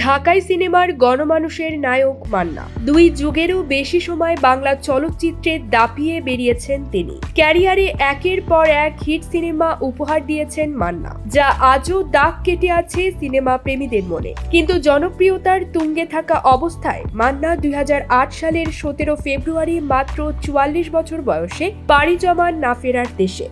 ঢাকাই সিনেমার গণমানুষের নায়ক মান্না। দুই যুগেরও বেশি সময় বাংলা চলচ্চিত্রে দাপিয়ে বেরিয়েছেন তিনি। ক্যারিয়ারে একের পর এক হিট সিনেমা উপহার দিয়েছেন মান্না, যা আজও দাগ কেটে আছে সিনেমা প্রেমীদের মনে। কিন্তু জনপ্রিয়তার তুঙ্গে থাকা অবস্থায় মান্না দুই হাজার আট সালের সতেরো ফেব্রুয়ারি মাত্র চুয়াল্লিশ বছর বয়সে পাড়ি জমান না ফেরার দেশে।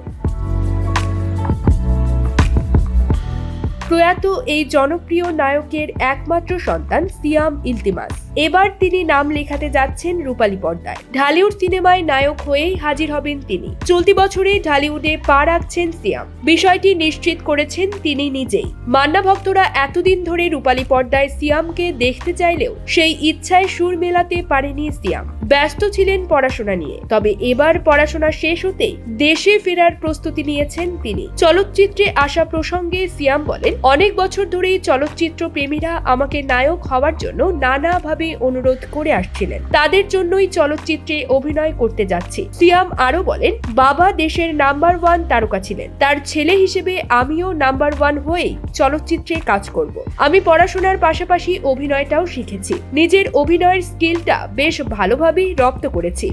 প্রয়াত এই জনপ্রিয় নায়কের একমাত্র সন্তান সিয়াম ইলতিমাস। এবার তিনি নাম লেখাতে যাচ্ছেন রূপালী পর্দায়। ঢালিউড সিনেমায় নায়ক হয়েই হাজির হবেন তিনি। চলতি বছরে ঢালিউডে পা রাখছেন সিয়াম। বিষয়টি নিশ্চিত করেছেন তিনি নিজেই। মান্না ভক্তরা এতদিন ধরে রূপালী পর্দায় সিয়ামকে দেখতে চাইলেও সেই ইচ্ছায় সুর মেলাতে পারেনি সিয়াম। ব্যস্ত ছিলেন পড়াশোনা নিয়ে। তবে এবার পড়াশোনা শেষ হতেই দেশে ফেরার প্রস্তুতি নিয়েছেন তিনি। চলচ্চিত্রে আসা প্রসঙ্গে সিয়াম বলেন, অনেক বছর ধরেই চলচ্চিত্র প্রেমীরা আমাকে নায়ক হওয়ার জন্য নানাভাবে অনুরোধ করে আসছিলেন। তাদের জন্যই চলচ্চিত্রে অভিনয় করতে যাচ্ছি। সিয়াম আরও বলেন, বাবা দেশের নাম্বার ওয়ান তারকা ছিলেন। তার ছেলে হিসেবে আমিও নাম্বার ওয়ান হয়েই চলচ্চিত্রে কাজ করব। আমি পড়াশোনার পাশাপাশি অভিনয়টাও শিখেছি। নিজের অভিনয়ের স্কিলটা বেশ ভালোভাবেই রপ্ত করেছি।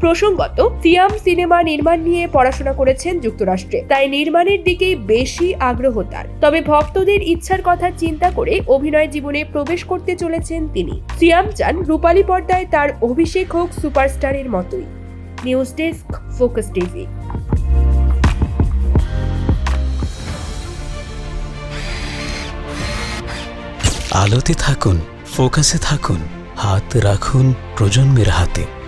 প্রসঙ্গত, সিয়াম সিনেমা নির্মাণ নিয়ে পড়াশোনা করেছেন যুক্তরাষ্ট্রে। তাই নির্মাণের দিকেই বেশি আগ্রহ তার। তবে ভক্তদের ইচ্ছার কথা চিন্তা করে অভিনয় জীবনে প্রবেশ করতে চলেছেন তিনি। সিয়াম চান রূপালী পর্দায় তার অভিষেক হোক সুপারস্টারের মতোই। News desk, focus TV. আলোতে থাকুন, ফোকাসে থাকুন, হাত রাখুন প্রজন্মের হাতে।